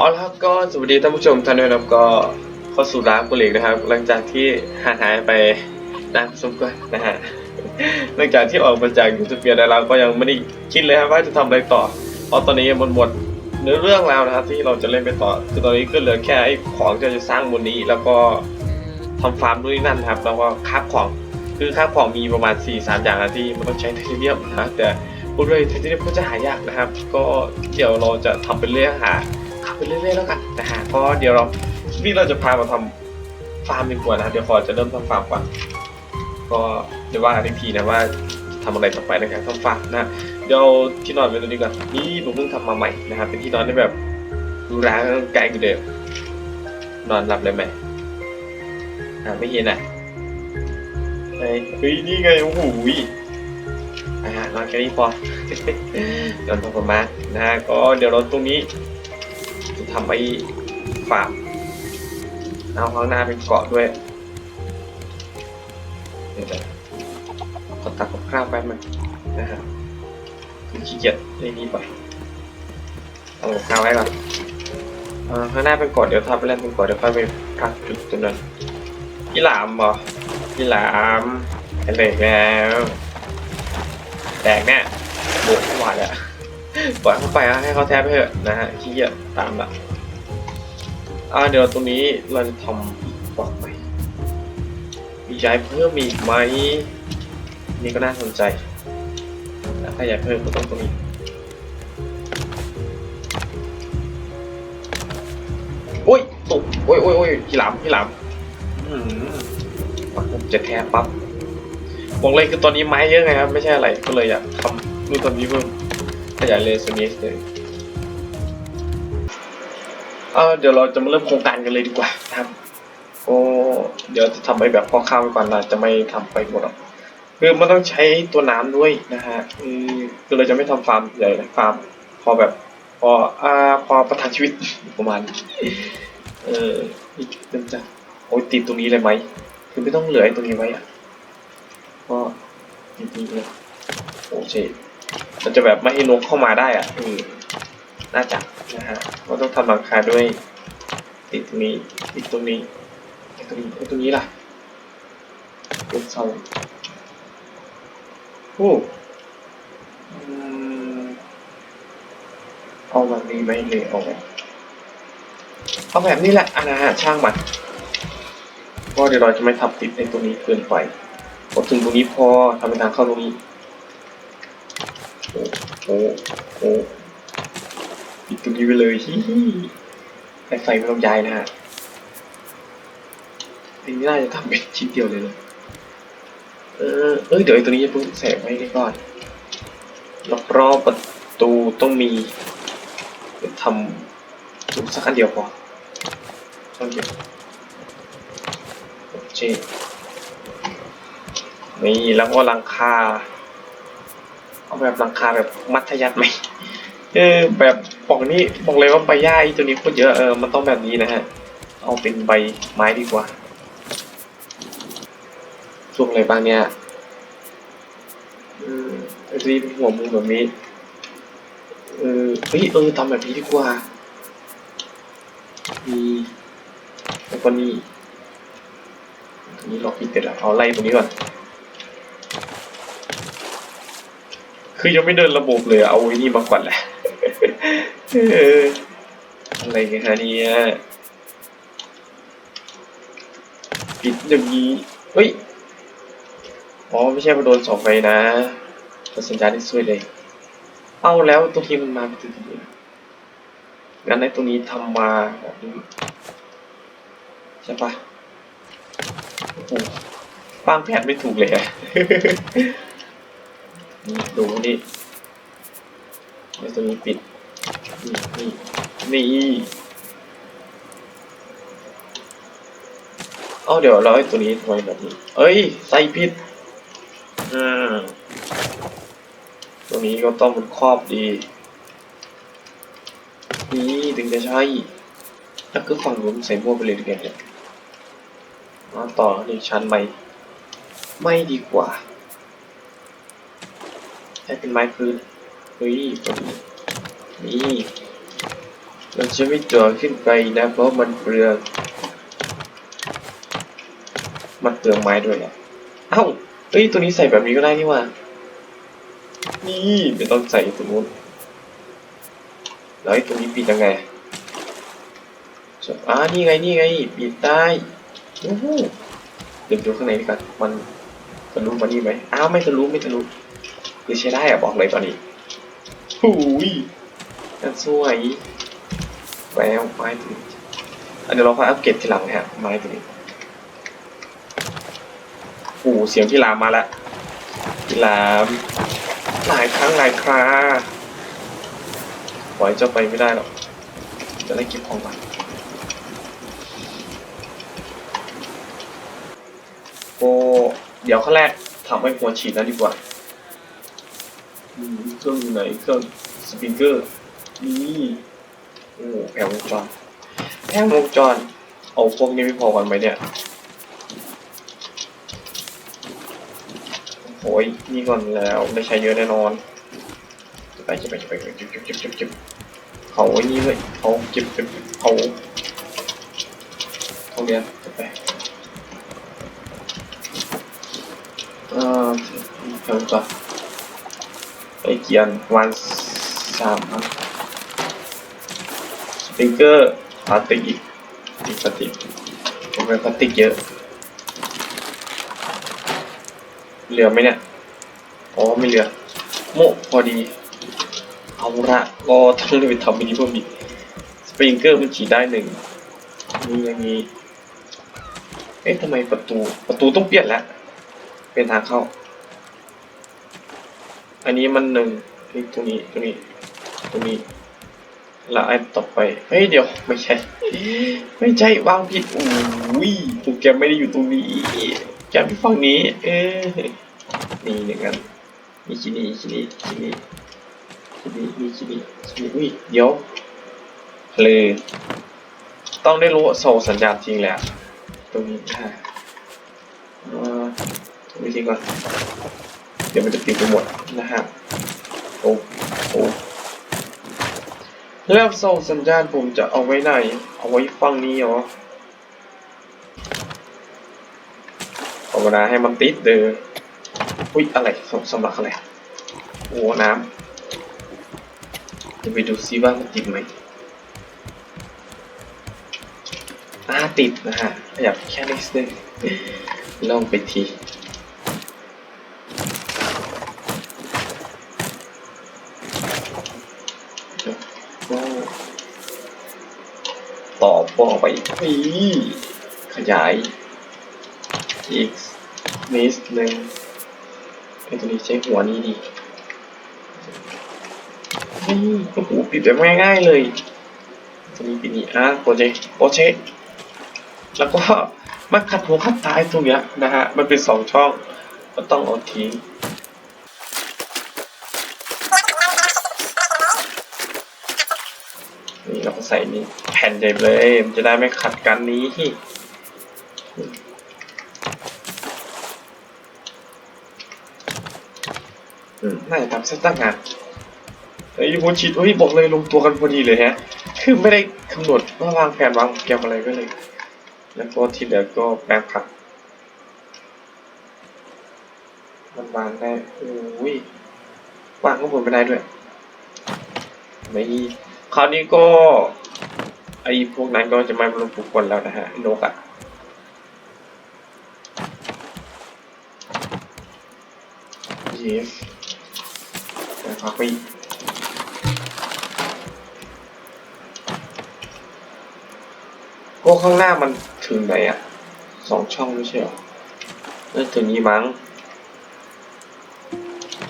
อ๋อแล้วครับก็สวัสดีท่านผู้ชมท่านด้วยนะครับก็เข้าสู่ร้านกุหลีกนะครับ หลังจากที่ห่างหายไปนานสมควรนะฮะหลังจากที่ออกมาจากยูทูบเบียแล้วเราก็ยังไม่ได้คิดเลยครับว่าจะทำอะไรต่อ เพราะตอนนี้มันหมดเนื้อเรื่องแล้วนะครับที่เราจะเล่นไปต่อคือตอนนี้ก็เหลือแค่ไอ้ของที่เราจะสร้างบนนี้ แล้วก็ทำฟาร์มด้วยนั่นครับแล้วก็คราของคือคราของมีประมาณ4ี่สามอย่างนะที่มันต้องใช้ไทเทเนียมนะแต่พูดด้วยไทเทเนียมก็จะหายากนะครับ ก็เดี๋ยวเราจะทำเป็นเรื่องหา ไปเรื่อยๆแล้วกันนะฮะก็เดี๋ยวเราที่เราจะพามาทำฟาร์มดีกว่านะเดี๋ยวขอจะเริ่มทำฟาร์มก่อนก็เดี๋ยวว่ากันอีกทีนะว่าทำอะไรต่อไปนะครับทำฟาร์มนะเดี๋ยวที่นอนเป็นตัวนี้ก่อนนี่ผมเพิ่งทำมาใหม่นะครับเป็นที่นอนที่แบบดูร้างไกลกว่เดิมนอนหลับเลยไหมอ่าไม่เห็นอะเฮ้เฮ้ยนี่ไงโอ้โหอ่านอนแค่นี้พอนอนพอประมาณนะก็เดี๋ยวเราตรงนี้ ทำไอ้ฟาร์มเอาข้างหน้าเป็นเกาะด้วยเดี๋ยวจะขอตักกับข้าวไปมันนะฮะคือขี้เกียจในนี้ไปเอาข้าวไว้ก่อนข้างหน้าเป็นเกาะเดี๋ยวทับไปเล่นเป็นเกาะเดี๋ยวค่อยไปพักจุดตรงนั้นพี่หลามเหรอพี่หลามเห็นแล้วแตกแน่บุกหวานแล้วปล่อยเข้าไปให้เขาแทบไปเถอะนะฮะขี้เกียจตามละ อ่าเดี๋ยวตรงนี้เราจะทำอีกบล็อกไหมมีย้ายเพิ่มอีกไหมนี่ก็น่าสนใจถ้าอยากเพิ่มก็ต้องตรงนี้โอ้ยตุกโอ้ยโอ้ยโอ้ยพี่หลามพี่หลามปักผมจะแทบปั๊บบอกเลยคือตอนนี้ไม้เยอะไงครับ ไม่ใช่อะไรก็เลยอยากทำนู่นตอนนี้เพิ่มขยายเลยสนิสเลย เออเดี๋ยวเราจะมาเริ่มโครงการกันเลยดีกว่านะครับโอ้เดี๋ยวจะทำไปแบบพอข้าวไปก่อนนะจะไม่ทำไปหมดหรอกคือมันต้องใช้ตัวน้ำด้วยนะฮะคือเราจะไม่ทำฟาร์มใหญ่นะฟาร์มพอแบบพออ่าพอประทังชีวิตประมาณเอออีกเต็มจะโอ้ยติดตรงนี้เลยไหมคือไม่ต้องเหลือไอ้ตรงนี้ไว้อะก็ติดนี้เลยโอเคมันจะแบบไม่ให้นกเข้ามาได้อะอืมน่าจะ นะฮะเราต้องทำหลังคาด้วยติดตรงนี้ติดตรงนี้ไอ้ตรงนี้ไอ้ตรงนี้ล่ะเป็นเสาโอ้เอาแบบนี้ไหมเลยเอาแบบเอาแบบนี้แหละอันนะฮะช่างมันเพราะเดี๋ยวเราจะไม่ทับติดในตรงนี้เกินไปพอถึงตรงนี้พอทำเป็นทางเข้าตรงนี้โอ้โหโอ้ ปิดตรงนี้ไปเลยฮิฮิไฟไฟไม่ต้องย้ายนะฮะอันนี้น่าจะทำเป็นชิ้นเดียวเลยเลยเออเอ้ยเดี๋ยวไอ้ตัวนี้จะเพิ่งแสงไว้ก่อนรอบรอบประตูต้องมีทำทุกสักอันเดียวพอช่องเดียวโอเคนี่แล้วก็หลังคา เอาแบบหลังคาแบบมัธยัติไหมเออแบบ บอกนี่บอกเลยว่าใบหญ้าอ้ตัวนี้โคตรเยอะเออมันต้องแบบนี้นะฮะ เอาเป็นใบไม้ดีกว่าช่วงอะไรบ้างเนี่ยเออไอ้ตัวนี้เป็นหัวมุมแบบนี้เออเฮ้ยเออทำแบบนี้ดีกว่ามีแล้วก็นี่ตรงนี้ล็อกอีกเสร็จแล้วเอาไล่ตรงนี้ก่อน คือยังไม่เดินระบบเลยเอาไว้นี่มาก่อนแหละ อออะไรกันฮะเนี่ยปิดอย่างนี้เฮ้ยอ๋อไม่ใช่มาโดนสองไฟนะแต่สัญญาณที่สวยเลย เอาแล้วตรงนี้มันมาเป็นตัวนี้งั้นในตรงนี้ทำมาแบบนี้ใช่ปะโอ้โหวางแผนไม่ถูกเลยอะนี่ดูนี่ไอ้ตัวนี้ปิด นี่เอาเดี๋ยวเราไอ้ตัวนี้ทำไมแบบนี้ เอ้ย ใส่ผิดอืมตัวนี้ก็ต้องมันครอบดี นี่ถึงจะใช่ถ้าคือฝั่งนู้นใส่มั่วไปเลยดีกว่าเนี่ยมาต่อนี่ชั้นใหม่ไม่ดีกว่าให้เป็นไม้พื้นเฮ้ยตัวนี้ นี่เราจะไม่จ่อขึ้นไปนะ เพราะมันเปลืองมันเปลืองไม้ด้วยแหละเอ้าเฮ้ยตัวนี้ใส่แบบนี้ก็ได้นี่ว่านี่ไม่ต้องใส่ตรงนู้นแล้วไอ้ตรงนี้ปิดยังไงอ่านี่ไงนี่ไงปิดได้โอ้โหเดี๋ยวดูข้างในดีกว่ามันทะลุมานี่ไหมอ้าวไม่ทะลุไม่ทะลุหรือใช้ได้อะบอกเลยตอนนี้หูย น่าสวยแววไม้ตัวนี้เดี๋ยวเราค่อยอัปเกรดทีหลังนะครับไม้ตัวนี้โอ้เสียงพี่ลามมาแล้วพี่ลามหลายครั้งหลายคราปล่อยเจ้าไปไม่ได้หรอกจะได้เก็บของก่อนโอ้เดี๋ยวขั้นแรกทำให้หัวฉีดแล้วดีกว่าเครื่องอยู่ไหนเครื่องสปริงเกอร์ นี่โอ้แผงวงจรแผงวงจร เอาพวกนี้ไม่พอกันไหมเนี่ยโอ้ยนี่ก่อนแล้วไม่ใช้เยอะแน่นอนไปจะไปจะไปเก็บเก็บเก็บเก็บเก็บเขาไว้นี่เลยเขาเก็บเก็บเขาเขาเรียนไปเอ่อเพิ่มก่อนไอเกียนวันสามครับ สปริงเกอร์พลาสติกอีกอีกพลาสติกผมเป็นพลาสติกเยอะ เหลือไหมเนี่ยอ๋อไม่เหลือ โมพอดี เอาละก็ต้องเลยไปทำมินิเพิ่มอีกสปริงเกอร์มันฉีดได้หนึ่งนี่อย่างนี้เอ๊ะทำไมประตูประตูต้องเปลี่ยนแล้ว เป็นทางเข้า อันนี้มันหนึ่งนี่ตรงนี้ตรงนี้ตรงนี้ แล้วไอ้ต่อไป เฮ้ยเดี๋ยวไม่ใช่ ไม่ใช่วางผิดอุ้ยโปรแกไม่ได้อยู่ตรงนี้ แกมที่ฝั่งนี้ เออนี่อย่งนั้นมีชิ้นนี้ชิ้นนี้ชิ้นนี้ชิ้นนี้มีชิ้นนี้ชิ้นนี้อุ้ยเดี๋ยวเลยต้องได้รู้ส่งสัญญาณจริงแหละตรงนี้ค่ะอ่าตรงนี้ทิ้งก่อน เดี๋ยวมันจะติดไปหมดนะฮะโอ้โอ้ แล้วส่งสัญญาณผมจะเอาไว้ไหน เอาไว้ฝั่งนี้เหรอภาวนาให้มันติดเด้ออุ้ยอะไรสสำหรับอะไรโอ้น้ำจะไปดูซิว่ามันติดไหมอ่าติดนะฮะขยับแค่นิดนึงลองไปทีโอ้ ต่อป้อไปอีกขยาย อีกนิดนึงไอตัวนี้ใช้หัวนี้ดีนี่โอ้โหปิดแบบง่ายๆเลยตัวนี้ปิดนี่อะโปรเจกต์โปรเจกต์แล้วก็มาขัดหัวขัดท้ายตรงเนี้ยนะฮะ มันเป็นสองช่อง ก็ต้องเอาทิ้งนี่เราก็ ใส่นี่แผ่นใหญ่เลย มันจะได้ไม่ขัดกันนี้อืมน่าจะทำเซตตั้งงานเฮ้ยโฮชิตเฮ้ยบอกเลยลงตัวกันพอดีเลยฮะ คือไม่ได้กำหนดว่าวางแผนวางโปรแกมอะไรก็เลย แล้วก็ที่เหลือก็แปลงผักมันวางได้โอ้ยวางข้างบนไม่ได้ด้วยไม่คราวนี้ก็ อ้พวกนั้นก็จะไม่มาลงปุกคนแล้วนะฮะนกอะ yes ไปพักไปอีกข้างหน้ามันถึงไหนอะสองช่องไม่ใช่หรอน่าถึงนี้มั้ง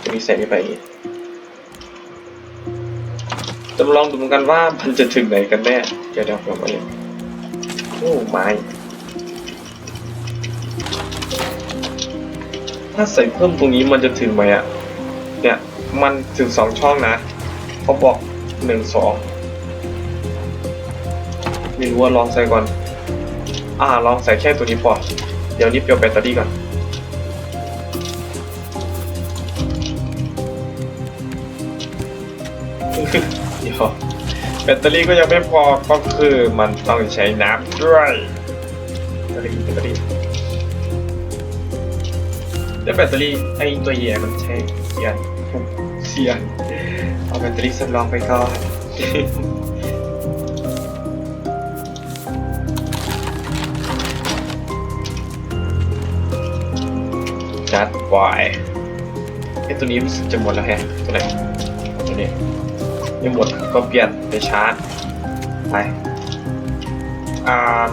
จะมีใส่ไม่ไปอีก จะมาลองดูเหมือนกันว่ามันจะถึงไหนกันแน่เดี๋ยวเดี๋ยวผมมาเลยโอ้ไม้ถ้าใส่เพิ่มตรงนี้มันจะถึงไหมอะเนี่ยมันถึงสองช่องนะเขาบอกหนึ่งสองไม่รู้ว่าลองใส่ก่อน อ่าลองใส่แค่ตัวนี้พอเดี๋ยวนี้เปลี่ยวแบตเตอรี่ก่อน เดี๋ยวบตเตอรี่ก็ยังไม่พอก็คือมันต้องใช้น้ำด้วยแบตเตอรี่แบตเตอรี่แล้วแบตเตอรี่ไอ้ตัวแย่มันใช้เสียนเสียนเอาแบตเตอรี่สำรองไปก่อนจัดไวไอ้ตัวนี้รู้สึกจะหมดแล้วแฮะตัวไหนตัวนี้ ยังหมดก็เปลี่ยนไปชาร์จ ไปอ่า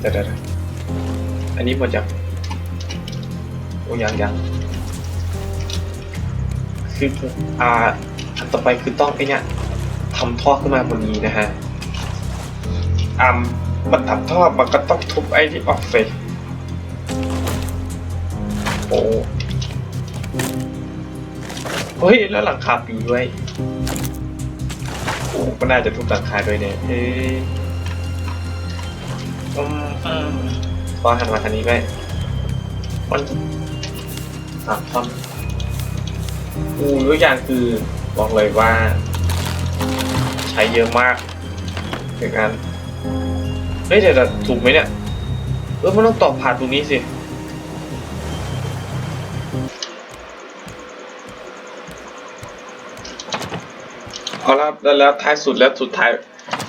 เดี๋ยวเดี๋ยวอันนี้หมดยังโอ้ยังยังคืออ่าอันต่อไปคือต้องไอเนี้ยทำท่อขึ้นมาบนนี้นะฮะอ่ามันทำท่อมันก็ต้องทุบไอ้ที่ออกสิโอ้เฮ้ย แล้วหลังคาปลิวด้วย ก็น่าจะทุบหลังคาด้วยเนี่ยเอ๊ะอืมอืมพอหันมาทางนี้ไหมมันสามท่อนอูทุกอย่างคือบอกเลยว่า ใช้เยอะมากถึงงานเฮ้ยแต่แต่ถูกไหมเนี่ยเออมันต้องต่อผ่านตรงนี้สิ เอาละแล้วแล้วท้ายสุดแล้วสุดท้าย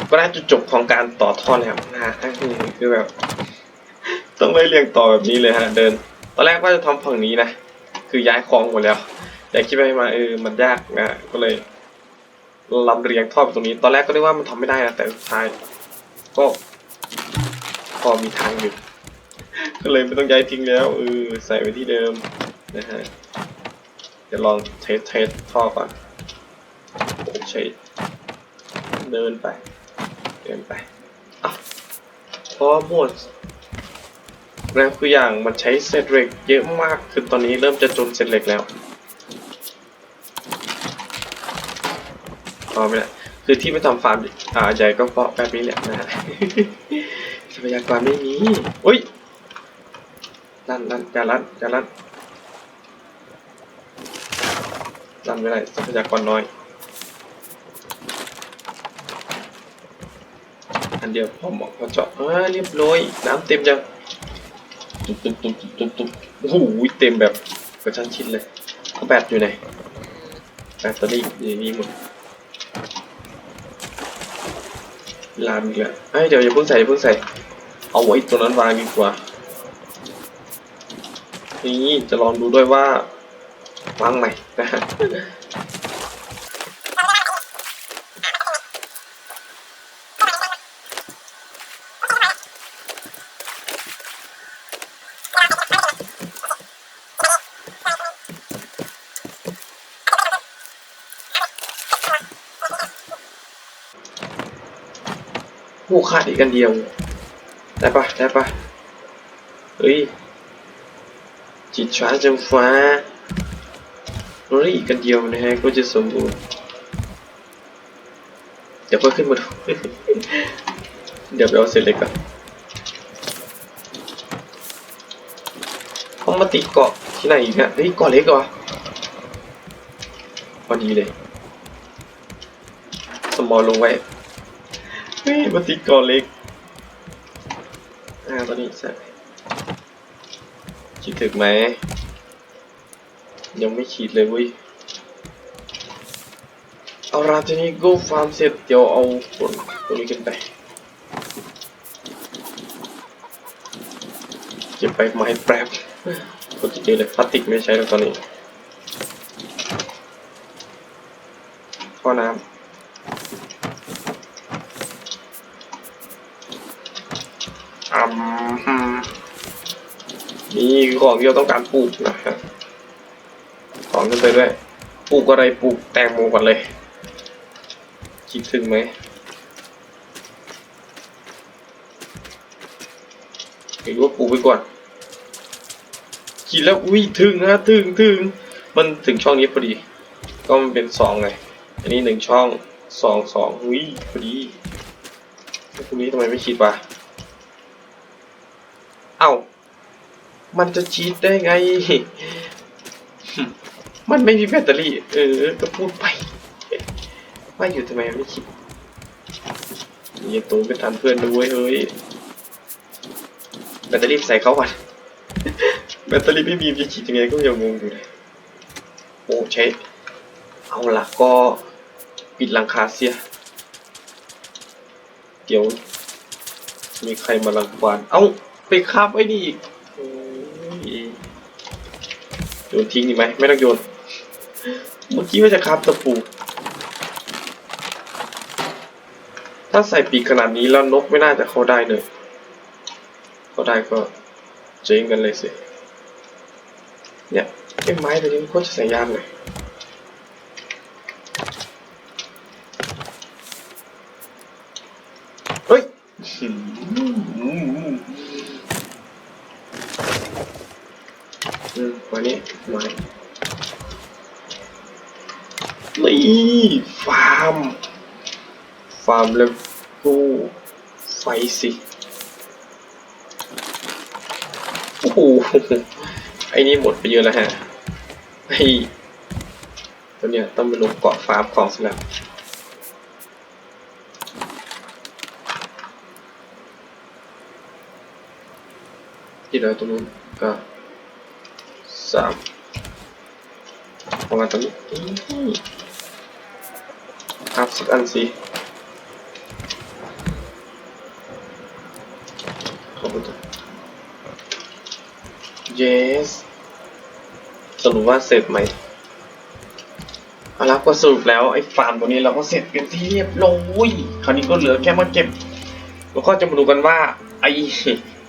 ก็ได้จุดจบของการต่อท่อแล้วนะฮะก็คือคือแบบ ต้องไล่เรียงต่อแบบนี้เลยฮะเดิน ตอนแรกว่าจะทำฝั่งนี้นะ คือย้ายคลองหมดแล้ว แต่คิดไปมาเออมันยากนะก็เลยลำเรียงท่อไปตรงนี้ ตอนแรกก็นึกว่ามันทำไม่ได้นะแต่สุดท้าย ก็พอมีทางอยู่ก็เลยไม่ต้องย้ายทิ้งแล้วเออใส่ไว้ที่เดิมนะฮะเดี๋ยวลองเทสเทสท่อก่อน โอเคเดินไป เดินไปอะพอหมดแล้วคืออย่างมันใช้เศษเหล็กเยอะมากคือตอนนี้เริ่มจะจนเศษเหล็กแล้วพอไหมล่ะคือที่ไม่ทำฟาร์มอ่าใหญ่ก็เพราะแบบนี้แหละนะฮะทรัพยากรไม่มีอุ้ยลั่นลั่นอย่าลั่นอย่าลั่นลั่นไม่ได้ทรัพยากรน้อย นเดียวพอเหมาะพอเจาะเออเรียบร้อยน้ำเต็มยังตุ๊บตุ๊บตุ๊บตุ๊บตุ๊บโอ้โหเต็มแบบกระชั้นชิดเลยแบตอยู่ไหนแบตเตอรี่อยู่นนี้หมดลามอีกแล้วเอ้ยเดี๋ยวอย่าเพิ่งใส่อย่าเพิ่งใส่ เอาไว้ตรงนั้นวางดีกว่า นี่จะลองดูด้วยว่าวางไหนนะฮะ โอ้ขาดอีกอันเดียว ได้ปะได้ปะเฮ้ย จิตช้าจังฟ้าเราได้อีกกันเดียวนะฮะ ก็จะสมบูรณ์ เดี๋ยวก็ขึ้นมาดูเดี๋ยวไปเอาเสร็จเลยก่อนห้องมาติดเกาะที่ไหนอีกอะเฮ้ยเกาะเล็กเหรอพอดีเลย สมอลลงไว้ ฮ้ยมาติดเกาะเล็ก อ่าตอนนี้ใส่คิดถึงไหม ยังไม่ขีดเลยเว้ย เอาราทีนี้กูฟาร์มเสร็จ เดี๋ยวเอาผลตัวนี้ขึ้นไป เก็บไปไม้แป๊บกดจริงเลยพลาสติกไม่ใช้แล้วตอนนี้ท่อน้ำ ของที่เราต้องการปลูกนะครับของขึ้นไปด้วยปลูกอะไรปลูกแตงโมก่อนเลย คิดถึงไหมหรือว่าปลูกไปก่อนคิดแล้วอุ้ยถึงนะถึงถึงมันถึงช่องนี้พอดี ก็มันเป็นสองไงอันนี้หนึ่งช่องสองสองอุ้ยพอดีพวกนี้ทำไมไม่คิดวะเอ้า มันจะชีตได้ไง มันไม่มีแบตเตอรี่ เออ ก็พูดไปว่าอยู่ทำไมไม่คิดอย่าตูไปทันเพื่อนด้วยเฮ้ย แบตเตอรี่ใส่เขาก่อนแบตเตอรี่ไม่มีจะขีดยังไงก็ยังงงอยู่เลยโอ้ใช้ เอาละก็ปิดหลังคาเสีย เดี๋ยว มีใครมาลังควาน เอ้า ไปคาบไอ้นี่อีกโอ้ย โยนทิ้งดีไหมไม่ต้องโยน เมื่อกี้ว่าจะคราบตะปู ถ้าใส่ปีกขนาดนี้แล้วนกไม่น่าจะเข้าได้เลยเข้าได้ก็เจ๊งกันเลยสิ เนี่ยไอ้ไม้ตัวนี้มันโคตรจะใส่ยากเลย เฮ้ย อืมวันนี้มานี่ฟาร์ม ฟาร์มแล้วกูไฟสิ โอ้โหไอ้นี่หมดไปเยอะแล้วฮะไอ้ตัวเนี้ยต้องไปลงเกาะฟาร์มของสิแล้วที่เราตรงนู้นก็สามประมาณตรงนี้อัพสักอันสิขอบคุณจ้ะ yes สรุปว่าเสร็จไหมเอาละก็สรุปแล้วไอ้ฟาร์มตัวนี้เราก็เสร็จเป็นที่เรียบร้อยคราวนี้ก็เหลือแค่มาเก็บ แล้วก็จะมาดูกันว่า ไอ้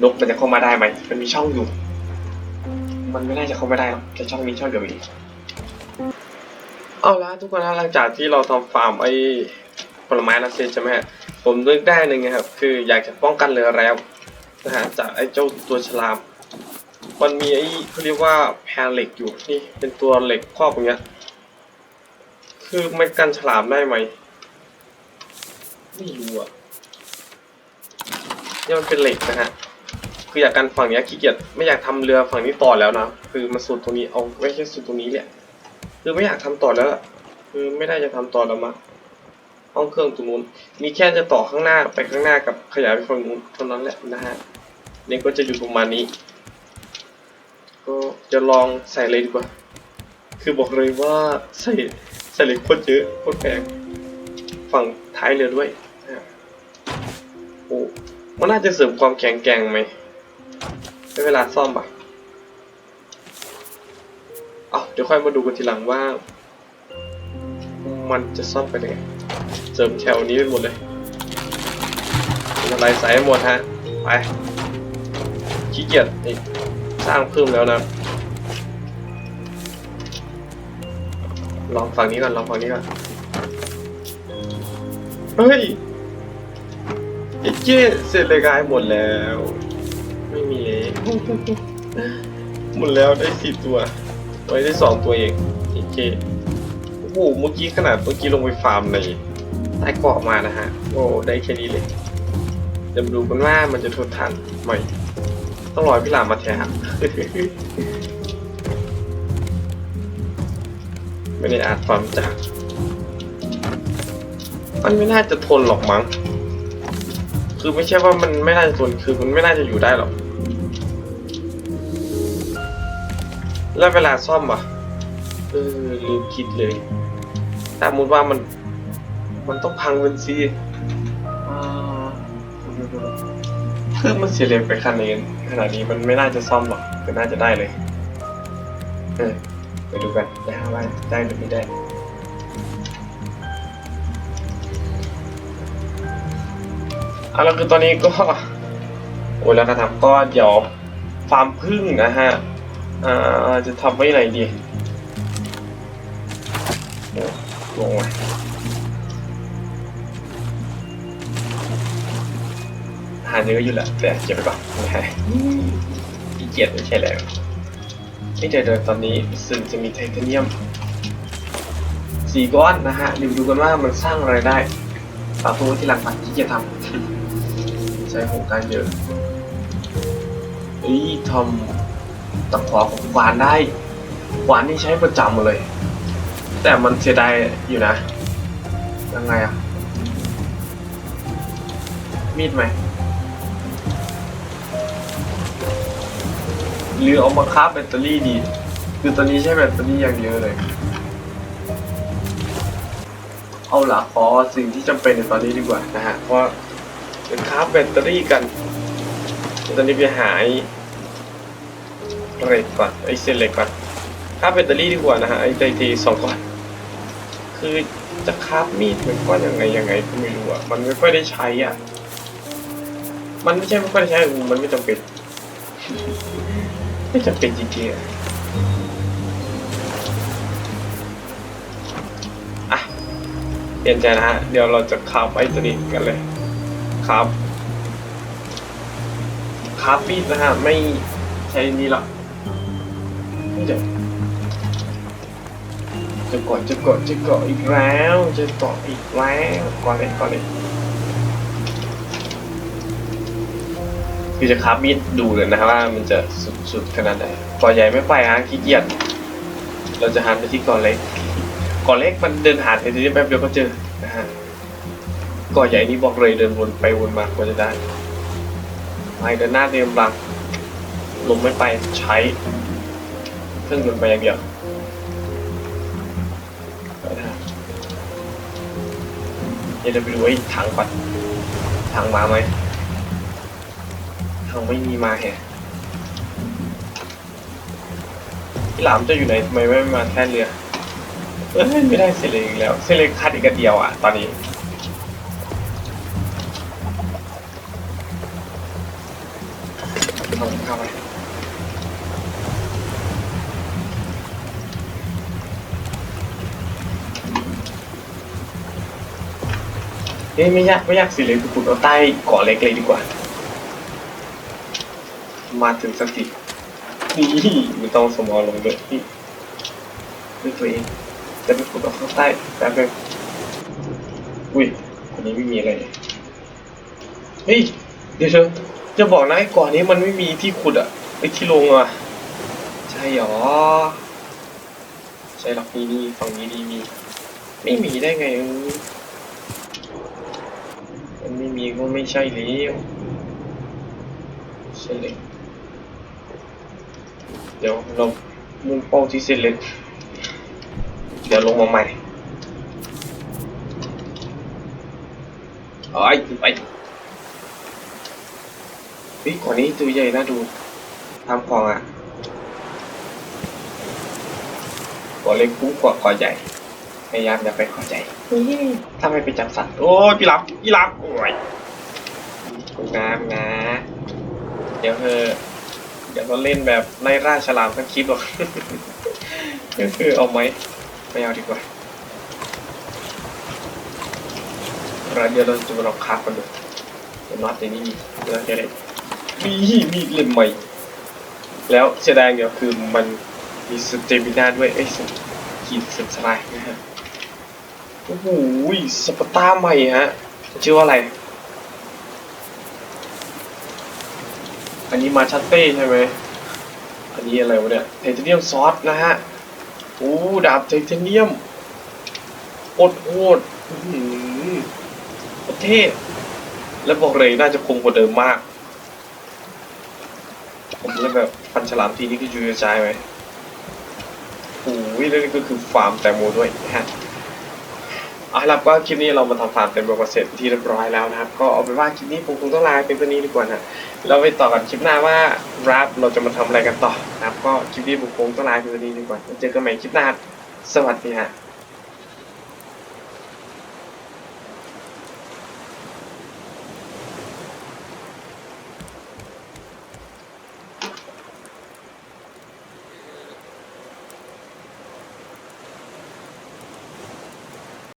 นกมันจะเข้ามาได้ไหมมันมีช่องอยู่ มันไม่น่าจะเข้ามาได้หรอกแค่ช่องนี้ช่องเดียวเองเอาละทุกคนนะหลังจากที่เราทำฟาร์มไอ้ผลไม้แล้วเสจใช่ไหมฮะผมนึกได้หนึ่งนะครับคืออยากจะป้องกันเรือแล้วนะฮะจากไอ้เจ้าตัวฉลาม มันมีไอ้เขาเรียกว่าแพรเหล็กอยู่นี่เป็นตัวเหล็กครอบอย่างเงี้ย คือมันกันฉลามได้ไหมไม่รู้อะเนี่ยมันเป็นเหล็กนะฮะคืออยากกันฝั่งเนี้ยขี้เกียจไม่อยากทำเรือฝั่งนี้ต่อแล้วนะคือมาสุดตรงนี้เอาไม่ใช่สุดตรงนี้เนี่ยคือไม่อยากทำต่อแล้วคือไม่ได้จะทำต่อแล้วมั้งห้องเครื่องตรงนู้นมีแค่จะต่อข้างหน้าไปข้างหน้ากับขยายไปฝั่งนู้นเท่านั้นแหละนะฮะนี่ก็จะอยู่ประมาณนี้ ก็จะลองใส่เลยดีกว่า คือบอกเลยว่าใส่ใส่เหล็กโคตรเยอะโคตรแพงฝั่งท้ายเรือด้วยโอ้มันน่าจะเสริมความแข็งแกร่งไหมได้เวลาซ่อมปะเอาเดี๋ยวค่อยมาดูกันทีหลังว่า มันจะซ่อมไปยังไงเสริมแถวนี้ไปหมดเลยอะไรใส่ให้หมดฮะ ไปขี้เกียจนี่ สร้างเพิ่มแล้วนะ ลองฝั่งนี้ก่อน ลองฝั่งนี้ก่อน เฮ้ยไอ้เจ๊เสร็จเลยกายหมดแล้ว ไม่มีแล้วหมดแล้วได้สี่ตัว ไว้ได้สองตัวเองไอ้เจ๊โอ้โหเมื่อกี้ขนาดเมื่อกี้ลงไปฟาร์มในใต้เกาะมานะฮะ โอ้ได้แค่นี้เลยเดี๋ยวดูกันว่ามันจะทนทานไหม ต้องรอพี่หลามมาแทนไม่ได้อาจความจากมันไม่น่าจะทนหรอกมั้ง คือไม่ใช่ว่ามันไม่น่าจะทน คือมันไม่น่าจะอยู่ได้หรอก แล้วเวลาซ่อมอะ เออลืมคิดเลย ถ้าสมมติว่ามัน มันต้องพังเป็นซีอ่าคือมันเสียเหลยไปคันเอง ขนาดนี้มันไม่น่าจะซ่อมหรอกแต่น่าจะได้เลยเออไปดูกันนะฮะว่าได้หรือไม่ได้เอาละคือตอนนี้ก็โอ้แล้วก็ทำก็เดี๋ยวฟาร์มพึ่งนะฮะอ่าจะทำไว้ไหนดีลงมา หาเยอะอยู่แหละแต่เก็บไปก่อนไม่ให้ขี้เกียจไม่ใช่แล้วนี่เดี๋ยวเดยตอนนี้ซึ่งจะมีไทเทเนียมสี่ก้อนนะฮะดี๋ยวดูกันว่ามันสร้างอะไรได้ฝาตัวที่หลังปันที่จะทำใช้โครงการเยอะเอ้ยทำตะขอของวานได้ขวานนี่ใช้ประจำเลย แต่มันเสียดายอยู่นะ ยังไงอะมีดไหม หรือเอามาคราแบตเตอรี่ดี คือตอนนี้ใช้แบตเตอรี่อย่างเดียวเลย เอาละขอสิ่งที่จำเป็นในตอนนี้ดีกว่านะฮะ เพราะว่าเป็นคราแบตเตอรี่กัน ตอนนี้ไปหาไอเหล็กก่อนไอเส้นเหล็กก่อนคราแบตเตอรี่ดีกว่านะฮะไอไตทีสองก้อน คือจะครามีดมันก็ยังไงยังไงก็ไม่รู้อะ มันไม่ค่อยได้ใช้อะ มันไม่ใช่ไม่ค่อยได้ใช้มันไม่จำเป็น ไม่จำเป็นจริงๆอะอะเปลี่ยนใจนะฮะ เดี๋ยวเราจะคาฟไอ้ตัวนี้กันเลยคราฟคาฟมีดนะฮะ ไม่ใช้นี่หรอกไม่เดี๋ยวจะกดจะกดจะกดอีกแล้ว จะกดอีกแล้วก่อนเลยก่อนเลย คือจะคับมีดดูเลยนะว่ามันจะสุดสดขนาดไหนกอใหญ่ไม่ไปฮะขี้เกียจเราจะหันไปที่กอเล็กกอเล็กมันเดินหาไปทีนี้แป๊บเดียวก็เจอนะฮะกอใหญ่นี่บอกเลยเดินวนไปวนมากว่าจะได้ไม่เดินหน้าเดินหลังลมไม่ไปใช้เครื่องยนต์ไปอย่างเดียวเดี๋ยวจะไปดูไอ้ถังก่อนถังมาไหมังไม่มีมาแฮะพี่หลามจะอยู่ไหนทำไมไม่มาแค่นเรือเอ้ยไม่ได้เซเลกอีกแล้วเซเลกคัดอีกเดียวอะตอนนี้เอาเข้าไปเอ้ยไม่ยากไม่ยากสิเลยคุณเอาใต้เกาะเล็กเลยดีกว่า มาถึงสักทีนี่ไม่ต้องสมอลงเลยนี่ด้วยตัวเองจะไปขุดเอาข้างใต้แป๊บนึงอุ้ยอันนี้ไม่มีอะไรเลยเฮ้ยเดี๋ยวเธอจะบอกนะไอ้ก่อนนี้มันไม่มีที่ขุดอะไอ้ที่ลงอะใช่หรอใช่หรอกนี่นี่ฝั่งนี้นี่มีไม่มีได้ไงเออมันไม่มีก็ไม่ใช่แล้วใช่เลย เดี๋ยวเรามุ่งเป้าที่เส้นเล็กเดี๋ยวลงมาใหม่เอาไอ้ไปเฮ้ยก่อนนี้ตัวใหญ่น่าดูทำของอะก่อเล็กปุ๊บกว่าก่อใหญ่พยายามอย่าไปก่อใหญ่ถ้าไม่ไปจับสัตว์ โอ้ยพี่รับพี่รับโอ้ยงามงาเดี๋ยวเธอ เดี๋ยวเราเล่นแบบไล่ล่าฉลามทั้งคลิปหรอกก็คือเอาไหมไม่เอาดีกว่าแล้วเดี๋ยวเราจะมาลองคราฟกันดูเดี๋ยวน็อตในนี้มีแล้วจะได้มีมีเล่มใหม่ แล้วเสียดายเดียวคือมันมีสเตมินาด้วย เอ้ยสขีดสุดสลายนะฮะ โอ้โหสปาร์ต้าใหม่ฮะ ชื่อว่าอะไร อันนี้มาชัตเต้ใช่ไหม อันนี้อะไรวะเนี่ยไทเทเนียมซอสนะฮะโอ้ดาบไทเทเนียมโอดโอดอื้อหือโคตรเท่แล้วบอกเลยน่าจะคมกว่าเดิมมาก ผมเล่นแบบฟันฉลามทีนี้คือจุยกระจายไหมโอ้ยแล้วนี่ก็คือฟาร์มแตงโมด้วยนะฮะ เอาละครับก็คลิปนี้เรามาทำฟาร์มเต็มระบบเสร็จที่เรียบร้อยแล้วนะครับ ก็เอาไปว่าคลิปนี้ผมคงต้องลาเป็นตัวนี้ดีกว่านะเราไปต่อกันคลิปหน้าว่ารับเราจะมาทำอะไรกันต่อนะครับ ก็คลิปนี้ผมคงต้องลาเป็นตัวนี้ดีกว่าเจอกันใหม่คลิปหน้าสวัสดีฮะ